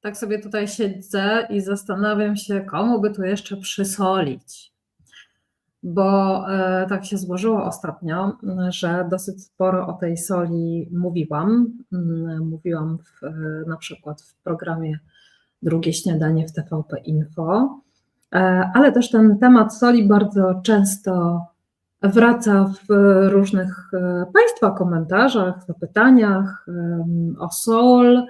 Tak sobie tutaj siedzę i zastanawiam się, komu by tu jeszcze przysolić. Bo e, tak się złożyło ostatnio, że dosyć sporo o tej soli mówiłam. Mm, Mówiłam w, e, na przykład w programie Drugie Śniadanie w TVP Info, E, ale też ten temat soli bardzo często wraca w różnych Państwa komentarzach, zapytaniach o sól.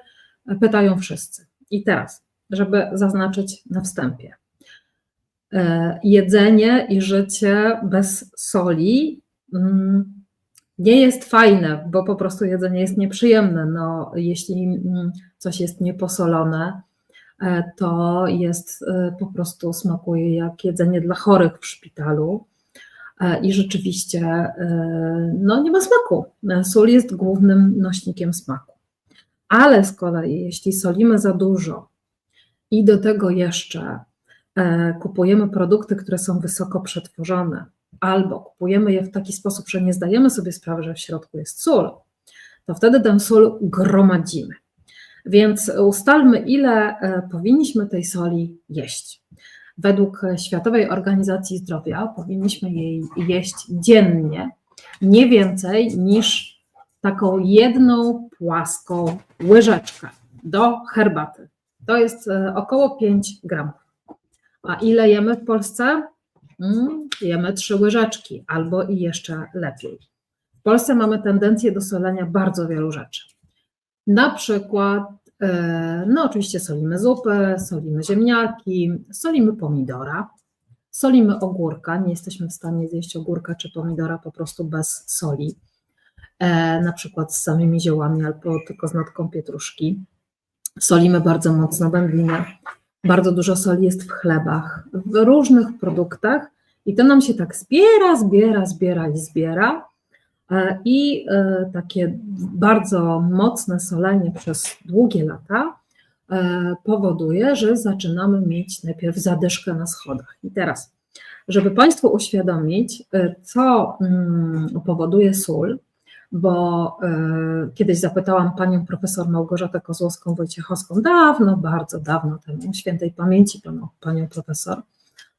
Pytają wszyscy. I teraz, żeby zaznaczyć na wstępie. E, Jedzenie i życie bez soli mm, nie jest fajne, bo po prostu jedzenie jest nieprzyjemne. No, jeśli mm, coś jest nieposolone, e, to jest e, po prostu smakuje jak jedzenie dla chorych w szpitalu. I rzeczywiście no, nie ma smaku. Sól jest głównym nośnikiem smaku. Ale z kolei, jeśli solimy za dużo i do tego jeszcze e, kupujemy produkty, które są wysoko przetworzone, albo kupujemy je w taki sposób, że nie zdajemy sobie sprawy, że w środku jest sól, to wtedy tę sól gromadzimy. Więc ustalmy, ile e, powinniśmy tej soli jeść. Według Światowej Organizacji Zdrowia powinniśmy jej jeść dziennie nie więcej niż taką jedną płaską łyżeczkę do herbaty. To jest e, około 5 gramów. A ile jemy w Polsce? Mm, jemy trzy łyżeczki albo i jeszcze lepiej. W Polsce mamy tendencję do solenia bardzo wielu rzeczy. Na przykład, e, no oczywiście solimy zupę, solimy ziemniaki, solimy pomidora, solimy ogórka. Nie jesteśmy w stanie zjeść ogórka czy pomidora po prostu bez soli na przykład z samymi ziołami albo tylko z natką pietruszki. Solimy bardzo mocno wędlinę. Bardzo dużo soli jest w chlebach, w różnych produktach i to nam się tak zbiera, zbiera, zbiera i zbiera. E, I e, takie bardzo mocne solenie przez długie lata e, powoduje, że zaczynamy mieć najpierw zadyszkę na schodach. I teraz, żeby Państwu uświadomić, e, co mm, powoduje sól, bo e, kiedyś zapytałam panią profesor Małgorzatę Kozłowską-Wojciechowską, dawno, bardzo dawno temu, świętej pamięci panią, panią profesor.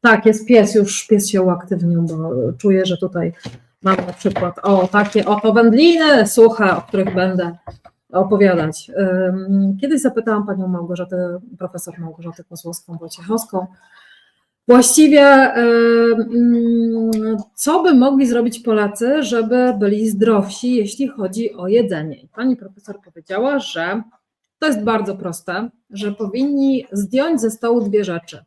Tak, jest pies, już pies się uaktywnił, bo czuję, że tutaj mam na przykład o takie oto wędliny suche, o których będę opowiadać. Kiedyś zapytałam panią Małgorzatę, profesor Małgorzatę Kozłowską-Wojciechowską, Właściwie, ym, co by mogli zrobić Polacy, żeby byli zdrowsi, jeśli chodzi o jedzenie? I pani profesor powiedziała, że to jest bardzo proste, że powinni zdjąć ze stołu dwie rzeczy.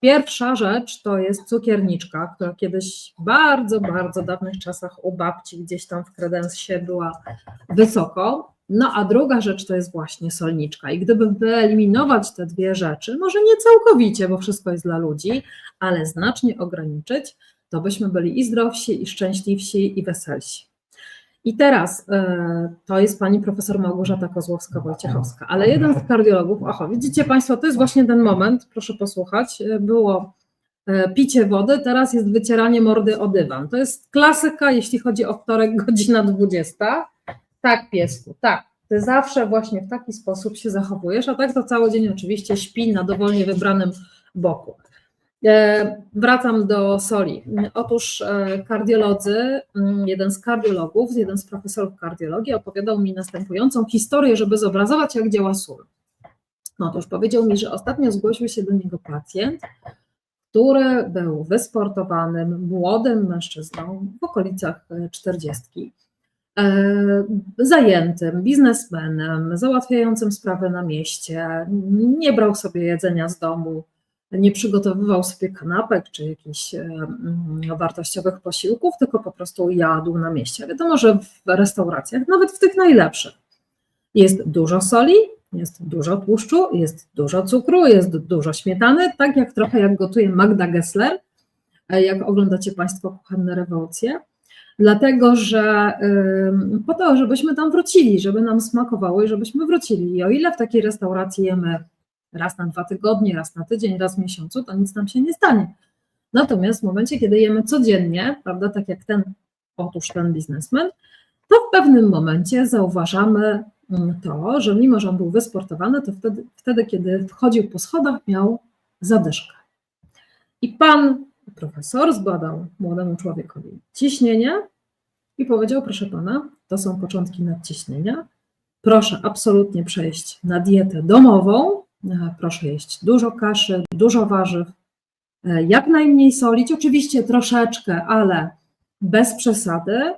Pierwsza rzecz to jest cukierniczka, która kiedyś w bardzo, bardzo dawnych czasach u babci gdzieś tam w kredensie była wysoko. No a druga rzecz to jest właśnie solniczka. I gdyby wyeliminować te dwie rzeczy, może nie całkowicie, bo wszystko jest dla ludzi, ale znacznie ograniczyć, to byśmy byli i zdrowsi, i szczęśliwsi, i weselsi. I teraz e, to jest pani profesor Małgorzata Kozłowska-Wojciechowska, ale jeden z kardiologów, oho, widzicie Państwo, to jest właśnie ten moment, proszę posłuchać, e, było e, picie wody, teraz jest wycieranie mordy o dywan. To jest klasyka, jeśli chodzi o wtorek, godzina 20. Tak, piesku, tak. Ty zawsze właśnie w taki sposób się zachowujesz, a tak to cały dzień oczywiście śpi na dowolnie wybranym boku. E, Wracam do soli. Otóż e, kardiolodzy, mm, jeden z kardiologów, jeden z profesorów kardiologii opowiadał mi następującą historię, żeby zobrazować, jak działa sól. Otóż powiedział mi, że ostatnio zgłosił się do niego pacjent, który był wysportowanym, młodym mężczyzną w okolicach e, czterdziestki e, zajętym, biznesmenem, załatwiającym sprawy na mieście, nie brał sobie jedzenia z domu, nie przygotowywał sobie kanapek czy jakichś e, mm, wartościowych posiłków, tylko po prostu jadł na mieście. Wiadomo, że w restauracjach, nawet w tych najlepszych, jest dużo soli, jest dużo tłuszczu, jest dużo cukru, jest dużo śmietany, tak jak trochę jak gotuje Magda Gessler, e, jak oglądacie Państwo kuchenne rewolucje dlatego że po to, żebyśmy tam wrócili, żeby nam smakowało i żebyśmy wrócili. I o ile w takiej restauracji jemy raz na dwa tygodnie, raz na tydzień, raz w miesiącu, to nic nam się nie stanie. Natomiast w momencie, kiedy jemy codziennie, prawda, tak jak ten, otóż ten biznesmen, to w pewnym momencie zauważamy mm, to, że mimo, że on był wysportowany, to wtedy, wtedy kiedy wchodził po schodach, miał zadyszkę. I pan profesor zbadał młodemu człowiekowi ciśnienie i powiedział: Proszę pana, to są początki nadciśnienia. Proszę absolutnie przejść na dietę domową. e, Proszę jeść dużo kaszy, dużo warzyw, e, jak najmniej solić, oczywiście troszeczkę, ale bez przesady.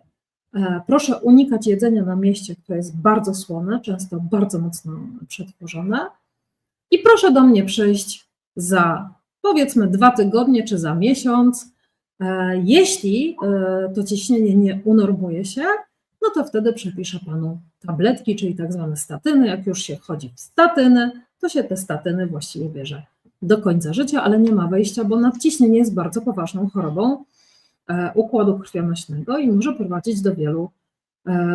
E, Proszę unikać jedzenia na mieście, które jest bardzo słone, często bardzo mocno przetworzone. I proszę do mnie przyjść za powiedzmy dwa tygodnie czy za miesiąc. E, Jeśli e, to ciśnienie nie unormuje się, no to wtedy przepiszę panu tabletki, czyli tak zwane statyny. Jak już się wchodzi w statyny, to się te statyny właściwie bierze do końca życia, ale nie ma wejścia, bo nadciśnienie jest bardzo poważną chorobą e, układu krwionośnego i może prowadzić do wielu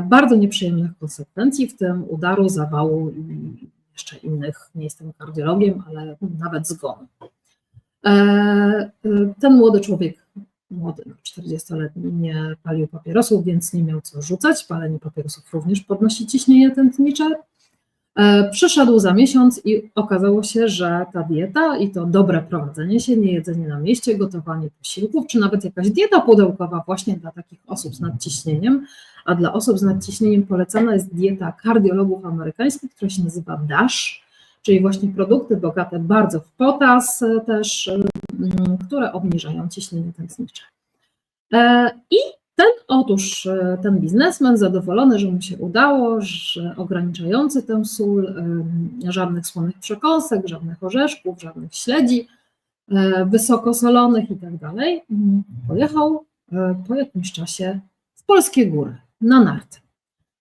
bardzo nieprzyjemnych konsekwencji, w tym udaru, zawału i jeszcze innych. Nie jestem kardiologiem, ale nawet zgonu. E, e, Ten młody człowiek, młody, no, 40-letni, nie palił papierosów, więc nie miał co rzucać. Palenie papierosów również podnosi ciśnienie tętnicze. E, Przyszedł za miesiąc i okazało się, że ta dieta i to dobre prowadzenie się, nie jedzenie na mieście, gotowanie posiłków, czy nawet jakaś dieta pudełkowa właśnie dla takich osób z nadciśnieniem, a dla osób z nadciśnieniem polecana jest dieta kardiologów amerykańskich, która się nazywa DASH, czyli właśnie produkty bogate bardzo w potas e, też, mm, które obniżają ciśnienie tętnicze. E, I ten otóż e, ten biznesmen zadowolony, że mu się udało, że ograniczający tę sól, żadnych słonych przekąsek, żadnych orzeszków, żadnych śledzi e, wysokosolonych i tak dalej, mm, pojechał e, po jakimś czasie w polskie góry na narty.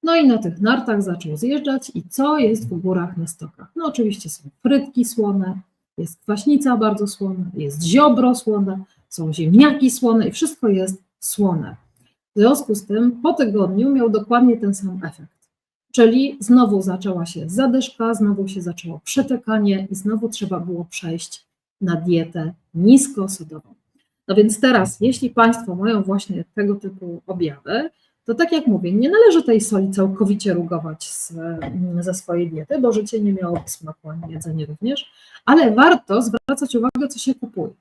No i na tych nartach zaczął zjeżdżać i co jest w górach na stokach? No oczywiście są frytki słone, jest kwaśnica bardzo słona, jest ziobro słone, są ziemniaki słone i wszystko jest słone. W związku z tym po tygodniu miał dokładnie ten sam efekt. Czyli znowu zaczęła się zadyszka, znowu się zaczęło przetykanie i znowu trzeba było przejść na dietę niskosodową. No więc teraz, jeśli Państwo mają właśnie tego typu objawy, to tak jak mówię, nie należy tej soli całkowicie rugować z, ze swojej diety, bo życie nie miałoby smaku, ani jedzenie również, ale warto zwracać uwagę, co się kupuje.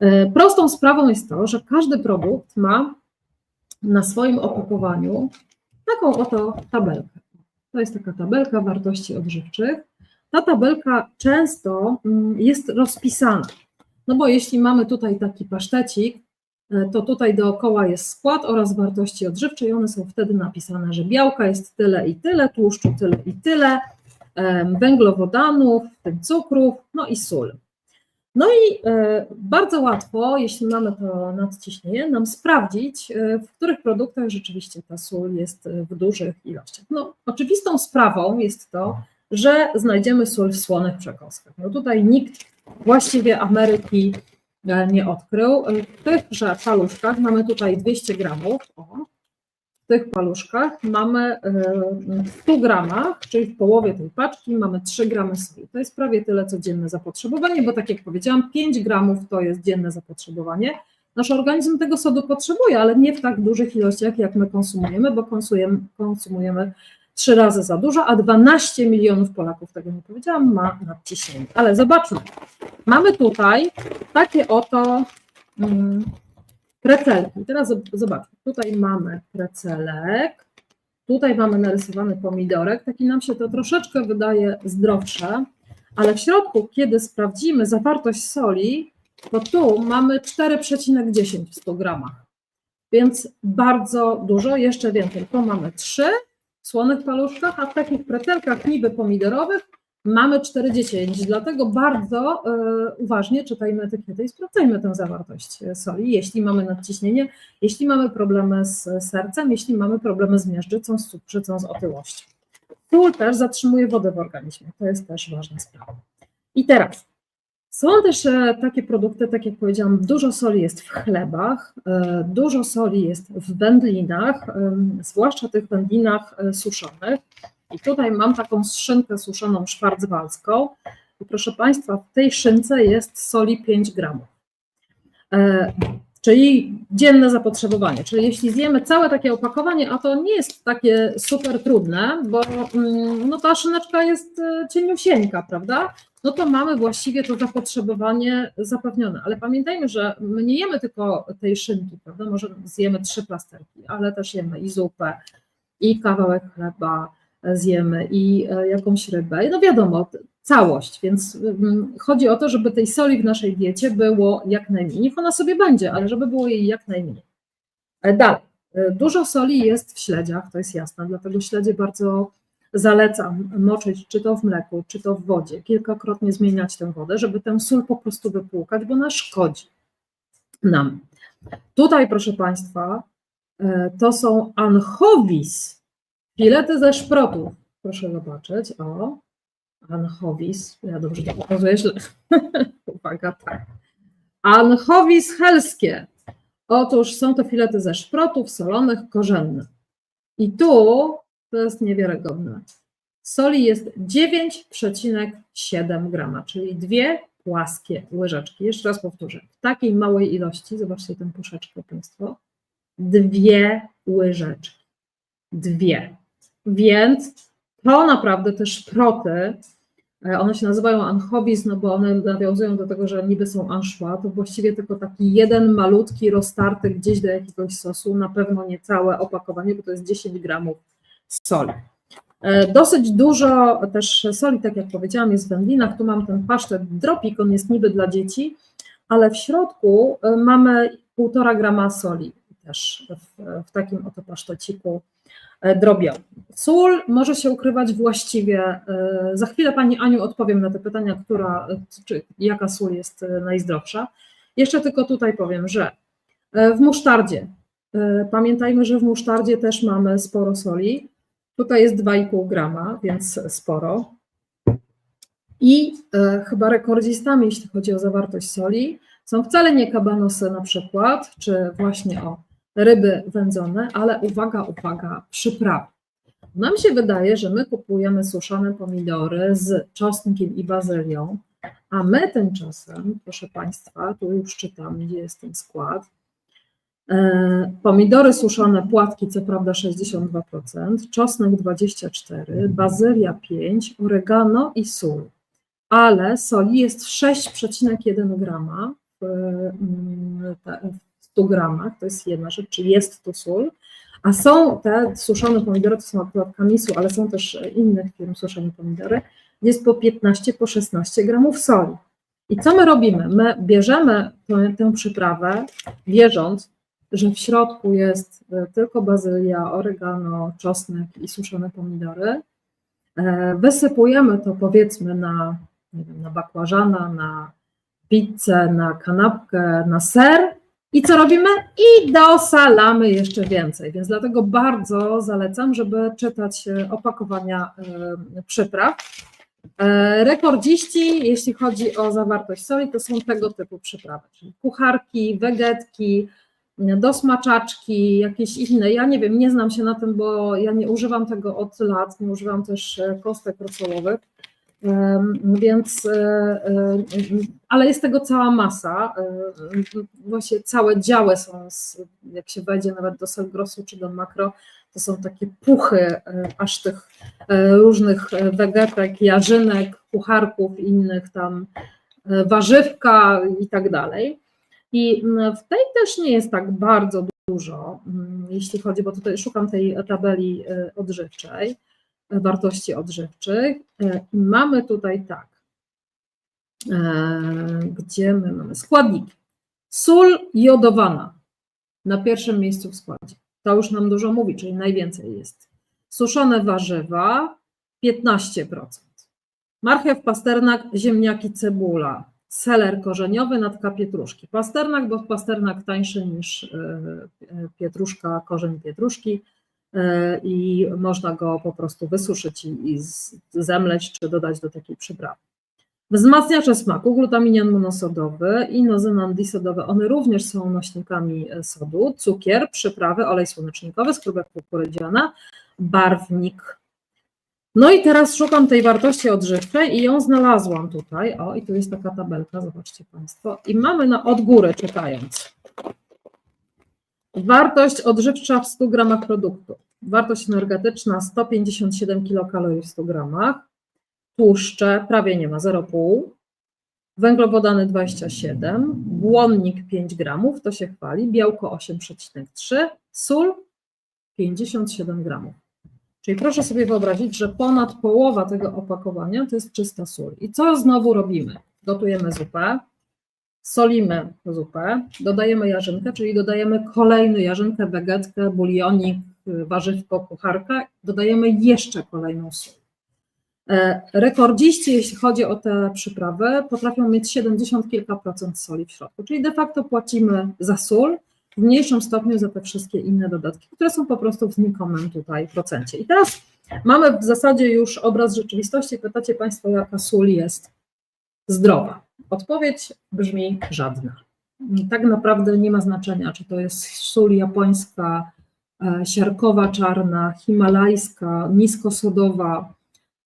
E, Prostą sprawą jest to, że każdy produkt ma na swoim opakowaniu taką oto tabelkę. To jest taka tabelka wartości odżywczych. Ta tabelka często mm, jest rozpisana. No bo jeśli mamy tutaj taki pasztecik, to tutaj dookoła jest skład oraz wartości odżywcze i one są wtedy napisane, że białka jest tyle i tyle, tłuszczu tyle i tyle, węglowodanów, tym cukrów, no i sól. No i e, bardzo łatwo, jeśli mamy to nadciśnienie, nam sprawdzić, e, w których produktach rzeczywiście ta sól jest e, w dużych ilościach. No, oczywistą sprawą jest to, że znajdziemy sól w słonych przekąskach. No tutaj nikt właściwie Ameryki e, nie odkrył. W tychże paluszkach mamy tutaj 200 gramów. O, w tych paluszkach mamy e, w 100 gramach, czyli w połowie tej paczki mamy 3 gramy soli. To jest prawie tyle co dzienne zapotrzebowanie, bo tak jak powiedziałam, 5 gramów to jest dzienne zapotrzebowanie. Nasz organizm tego sodu potrzebuje, ale nie w tak dużych ilościach, jak my konsumujemy, bo konsumujemy, konsumujemy trzy razy za dużo, a 12 milionów Polaków, tego nie powiedziałam, ma nadciśnienie. Ale zobaczmy, mamy tutaj takie oto mm, precelki. Teraz zob- zobaczmy, tutaj mamy precelek, tutaj mamy narysowany pomidorek, taki nam się to troszeczkę wydaje zdrowsze, ale w środku, kiedy sprawdzimy zawartość soli, to tu mamy 4,10 w 100 gramach. Więc bardzo dużo, jeszcze więcej. Tu mamy 3 w słonych paluszkach, a w takich pretelkach niby pomidorowych mamy 4,10. Dlatego bardzo e, uważnie czytajmy etykietę i sprawdzajmy tę zawartość e, soli, jeśli mamy nadciśnienie, jeśli mamy problemy z sercem, jeśli mamy problemy z miażdżycą, z cukrzycą, z otyłością. Sól też zatrzymuje wodę w organizmie. To jest też ważna sprawa. I teraz są też e, takie produkty, tak jak powiedziałam, dużo soli jest w chlebach, e, dużo soli jest w wędlinach, zwłaszcza tych wędlinach e, suszonych. I tutaj mam taką szynkę suszoną szwarcwalską. I proszę Państwa, w tej szynce jest soli 5 gramów. E, czyli dzienne zapotrzebowanie. Czyli jeśli zjemy całe takie opakowanie, a to nie jest takie super trudne, bo mm, no ta szyneczka jest e, cieniusieńka, prawda? No to mamy właściwie to zapotrzebowanie zapewnione. Ale pamiętajmy, że my nie jemy tylko tej szynki, prawda? Może zjemy trzy plasterki, ale też jemy i zupę, i kawałek chleba zjemy, i e, jakąś rybę. No wiadomo, całość, więc mm, chodzi o to, żeby tej soli w naszej diecie było jak najmniej. Niech ona sobie będzie, ale żeby było jej jak najmniej. E, Dalej, e, dużo soli jest w śledziach, to jest jasne, dlatego śledzie bardzo zalecam moczyć, czy to w mleku, czy to w wodzie, kilkakrotnie zmieniać tę wodę, żeby tę sól po prostu wypłukać, bo ona szkodzi nam. Tutaj, proszę Państwa, to są anchovis, filety ze szprotów. Proszę zobaczyć, o, anchovis, ja dobrze to pokazuję źle. Uwaga, tak. Anchovis helskie. Otóż są to filety ze szprotów solonych, korzennych. I tu to jest niewiarygodne. Soli jest 9,7 grama, czyli dwie płaskie łyżeczki. Jeszcze raz powtórzę. W takiej małej ilości, zobaczcie tę puszeczkę Państwo, dwie łyżeczki. Dwie. Więc to naprawdę te szproty, e, one się nazywają anchovis, no bo one nawiązują do tego, że niby są anchois, to właściwie tylko taki jeden malutki roztarty gdzieś do jakiegoś sosu, na pewno nie całe opakowanie, bo to jest 10 gramów soli. E, Dosyć dużo też soli, tak jak powiedziałam, jest w wędlinach. Tu mam ten pasztet dropik, on jest niby dla dzieci, ale w środku e, mamy 1,5 grama soli też w, w takim oto paszteciku drobią. Sól może się ukrywać właściwie. Za chwilę Pani Aniu odpowiem na te pytania, która, czy jaka sól jest najzdrowsza. Jeszcze tylko tutaj powiem, że w musztardzie, pamiętajmy, że w musztardzie też mamy sporo soli. Tutaj jest 2,5 grama, więc sporo. I e, chyba rekordzistami, jeśli chodzi o zawartość soli, są wcale nie kabanosy na przykład, czy właśnie o ryby wędzone, ale uwaga, uwaga, przyprawy. Nam się wydaje, że my kupujemy suszone pomidory z czosnkiem i bazylią, a my tymczasem, proszę Państwa, tu już czytam, gdzie jest ten skład, E, Pomidory suszone, płatki co prawda 62%, czosnek 24%, bazylia 5%, oregano i sól. Ale soli jest 6,1 grama w mm, 100 gramach, to jest jedna rzecz, czy jest tu sól. A są te suszone pomidory, to są akurat kamisu, ale są też innych firm suszone pomidory, jest po 15, po 16 gramów soli. I co my robimy? My bierzemy tę, tę przyprawę, wierząc, że w środku jest e, tylko bazylia, oregano, czosnek i suszone pomidory. E, Wysypujemy to powiedzmy na, nie wiem, na bakłażana, na pizzę, na kanapkę, na ser i co robimy? I dosalamy jeszcze więcej. Więc dlatego bardzo zalecam, żeby czytać e, opakowania e, przypraw. E, Rekordziści, jeśli chodzi o zawartość soli, to są tego typu przyprawy, czyli kucharki, wegetki, do smaczaczki, jakieś inne. Ja nie wiem, nie znam się na tym, bo ja nie używam tego od lat, nie używam też kostek rosołowych, Em, więc, e, e, ale jest tego cała masa. Właśnie całe działy są, jak się wejdzie nawet do Selgrosu czy do Makro, to są takie puchy e, aż tych różnych wegetek, jarzynek, pucharków, innych tam warzywka i tak dalej. I w tej też nie jest tak bardzo dużo, jeśli chodzi, bo tutaj szukam tej tabeli odżywczej, wartości odżywczych. I mamy tutaj tak, e, gdzie my mamy składniki. Sól jodowana na pierwszym miejscu w składzie. To już nam dużo mówi, czyli najwięcej jest. Suszone warzywa 15%. Marchew, pasternak, ziemniaki, cebula, seler korzeniowy, natka pietruszki. Pasternak, bo pasternak tańszy niż e, e, pietruszka, korzeń pietruszki e, i można go po prostu wysuszyć i, i zemleć, czy dodać do takiej przyprawy. Wzmacniacze smaku, glutaminian monosodowy i nozynan disodowy, one również są nośnikami e, sodu, cukier, przyprawy, olej słonecznikowy, skrobek kukurydziana, barwnik, no i teraz szukam tej wartości odżywczej i ją znalazłam tutaj. O, i tu jest taka tabelka, zobaczcie Państwo. I mamy na od góry czytając. Wartość odżywcza w 100 gramach produktu. Wartość energetyczna 157 kilokalorii w 100 gramach. Tłuszcze prawie nie ma 0,5. Węglowodany 27, błonnik 5 gramów, to się chwali, białko 8,3, sól 57 gramów. Czyli proszę sobie wyobrazić, że ponad połowa tego opakowania to jest czysta sól. I co znowu robimy? Gotujemy zupę, solimy zupę, dodajemy jarzynkę, czyli dodajemy kolejną jarzynkę, wegetkę, bulionik, warzywko, kucharkę, dodajemy jeszcze kolejną sól. E, Rekordziści, jeśli chodzi o te przyprawy, potrafią mieć 70 kilka procent soli w środku, czyli de facto płacimy za sól, w mniejszym stopniu za te wszystkie inne dodatki, które są po prostu w znikomym tutaj procencie. I teraz mamy w zasadzie już obraz rzeczywistości. Pytacie Państwo, jaka sól jest zdrowa. Odpowiedź brzmi żadna. Tak naprawdę nie ma znaczenia, czy to jest sól japońska, siarkowa czarna, himalajska, niskosodowa,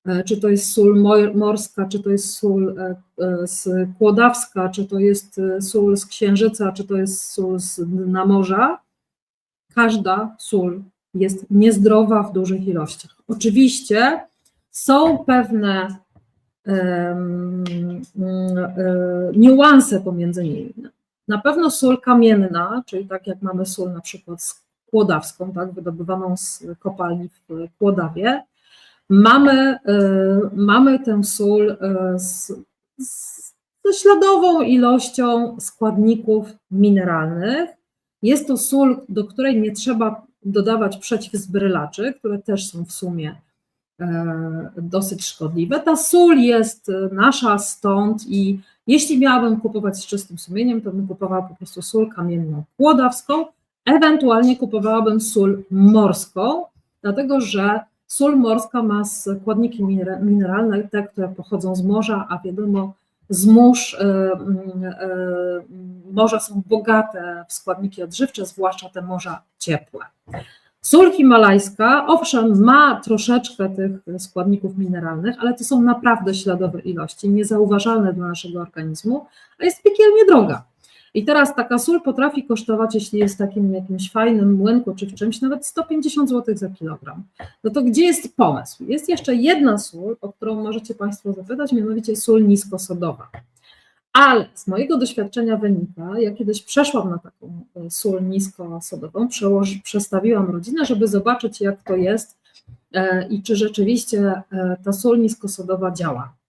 e, czy to jest sól mor- morska, czy to jest sól e, e, z kłodawska, czy to jest e, sól z księżyca, czy to jest sól z dna morza. Każda sól jest niezdrowa w dużych ilościach. Oczywiście są pewne e, niuanse pomiędzy nimi. Na pewno sól kamienna, czyli tak jak mamy sól na przykład z kłodawską, tak, wydobywaną z kopalni w Kłodawie, mamy, e, mamy tę sól e, z, z, ze śladową ilością składników mineralnych. Jest to sól, do której nie trzeba dodawać przeciwzbrylaczy, które też są w sumie e, dosyć szkodliwe. Ta sól jest nasza stąd i jeśli miałabym kupować z czystym sumieniem, to bym kupowała po prostu sól kamienną kłodawską, ewentualnie kupowałabym sól morską, dlatego że sól morska ma składniki minera- mineralne, te, które pochodzą z morza, a wiadomo, z mórz, mm, e, morza są bogate w składniki odżywcze, zwłaszcza te morza ciepłe. Sól himalajska, owszem, ma troszeczkę tych składników mineralnych, ale to są naprawdę śladowe ilości, niezauważalne dla naszego organizmu, a jest piekielnie droga. I teraz taka sól potrafi kosztować, jeśli jest takim jakimś fajnym młynku czy w czymś, nawet 150 zł za kilogram. No to gdzie jest pomysł? Jest jeszcze jedna sól, o którą możecie Państwo zapytać, mianowicie sól niskosodowa. Ale z mojego doświadczenia wynika, ja kiedyś przeszłam na taką e, sól niskosodową, przestawiłam rodzinę, żeby zobaczyć, jak to jest e, i czy rzeczywiście e, ta sól niskosodowa działa.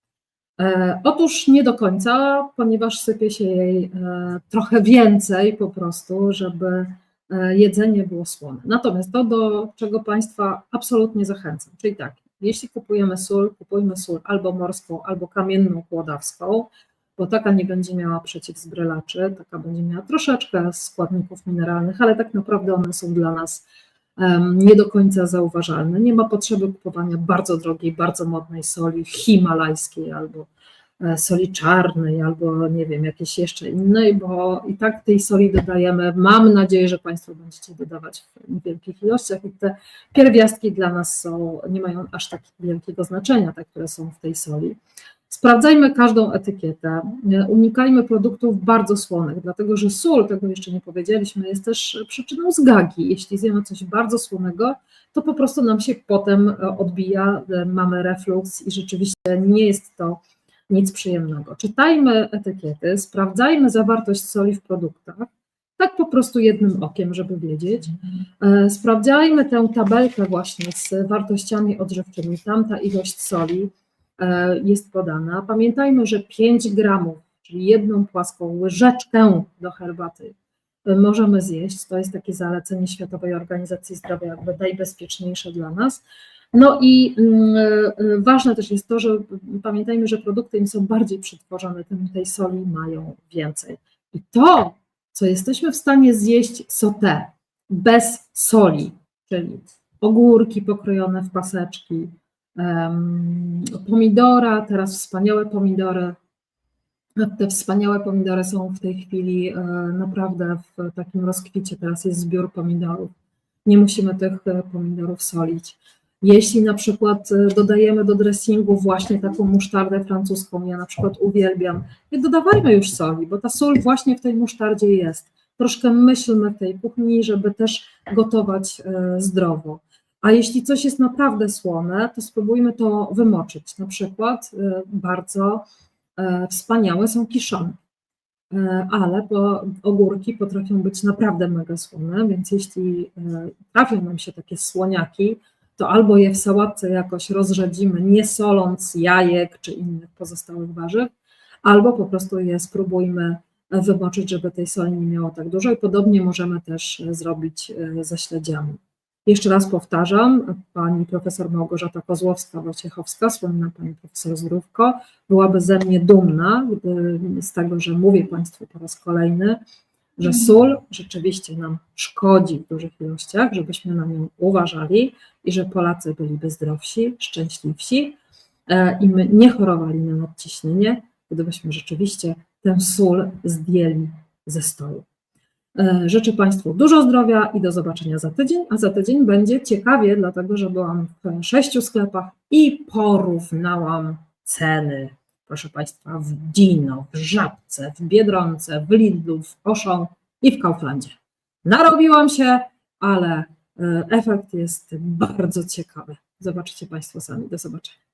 E, Otóż nie do końca, ponieważ sypie się jej e, trochę więcej po prostu, żeby e, jedzenie było słone. Natomiast to, do czego Państwa absolutnie zachęcam, czyli tak, jeśli kupujemy sól, kupujmy sól albo morską, albo kamienną kłodawską, bo taka nie będzie miała przeciwzbrylaczy, taka będzie miała troszeczkę składników mineralnych, ale tak naprawdę one są dla nas nie do końca zauważalne. Nie ma potrzeby kupowania bardzo drogiej, bardzo modnej soli himalajskiej albo e, soli czarnej, albo nie wiem, jakiejś jeszcze innej, bo i tak tej soli dodajemy. Mam nadzieję, że Państwo będziecie dodawać w niewielkich ilościach i te pierwiastki dla nas są, nie mają aż tak wielkiego znaczenia, te, które są w tej soli. Sprawdzajmy każdą etykietę, unikajmy produktów bardzo słonych, dlatego że sól, tego jeszcze nie powiedzieliśmy, jest też przyczyną zgagi. Jeśli zjemy coś bardzo słonego, to po prostu nam się potem e, odbija, e, mamy refluks i rzeczywiście nie jest to nic przyjemnego. Czytajmy etykiety, sprawdzajmy zawartość soli w produktach, tak po prostu jednym okiem, żeby wiedzieć. E, Sprawdzajmy tę tabelkę właśnie z wartościami odżywczymi, tam ta ilość soli jest podana. Pamiętajmy, że 5 gramów, czyli jedną płaską łyżeczkę do herbaty e, możemy zjeść. To jest takie zalecenie Światowej Organizacji Zdrowia, jakby najbezpieczniejsze dla nas. No i mm, e, ważne też jest to, że pamiętajmy, że produkty im są bardziej przetworzone, tym tej soli mają więcej. I to, co jesteśmy w stanie zjeść sauté bez soli, czyli ogórki pokrojone w paseczki, pomidora, teraz wspaniałe pomidory. Te wspaniałe pomidory są w tej chwili e, naprawdę w takim rozkwicie. Teraz jest zbiór pomidorów. Nie musimy tych e, pomidorów solić. Jeśli na przykład e, dodajemy do dressingu właśnie taką musztardę francuską, ja na przykład uwielbiam, nie dodawajmy już soli, bo ta sól właśnie w tej musztardzie jest. troszkę myślmy w tej kuchni, żeby też gotować zdrowo. A jeśli coś jest naprawdę słone, to spróbujmy to wymoczyć. Na przykład e, bardzo e, wspaniałe są kiszonki, E, ale ogórki potrafią być naprawdę mega słone, więc jeśli e, trafią nam się takie słoniaki, to albo je w sałatce jakoś rozrzedzimy, nie soląc jajek czy innych pozostałych warzyw, albo po prostu je spróbujmy wymoczyć, żeby tej soli nie miało tak dużo i podobnie możemy też zrobić e, ze śledziami. Jeszcze raz powtarzam, pani profesor Małgorzata Kozłowska-Wojciechowska, słynna pani profesor Zdrówko, byłaby ze mnie dumna gdy, z tego, że mówię Państwu po raz kolejny, że sól rzeczywiście nam szkodzi w dużych ilościach, żebyśmy na nią uważali i że Polacy byliby zdrowsi, szczęśliwsi e, i my nie chorowali na nadciśnienie, gdybyśmy rzeczywiście tę sól zdjęli ze stołu. E, Życzę Państwu dużo zdrowia i do zobaczenia za tydzień, a za tydzień będzie ciekawie, dlatego że byłam w sześciu sklepach i porównałam ceny, proszę Państwa, w Dino, w Żabce, w Biedronce, w Lidlu, w Auchan i w Kauflandzie. Narobiłam się, ale e, efekt jest bardzo ciekawy. Zobaczycie Państwo sami. Do zobaczenia.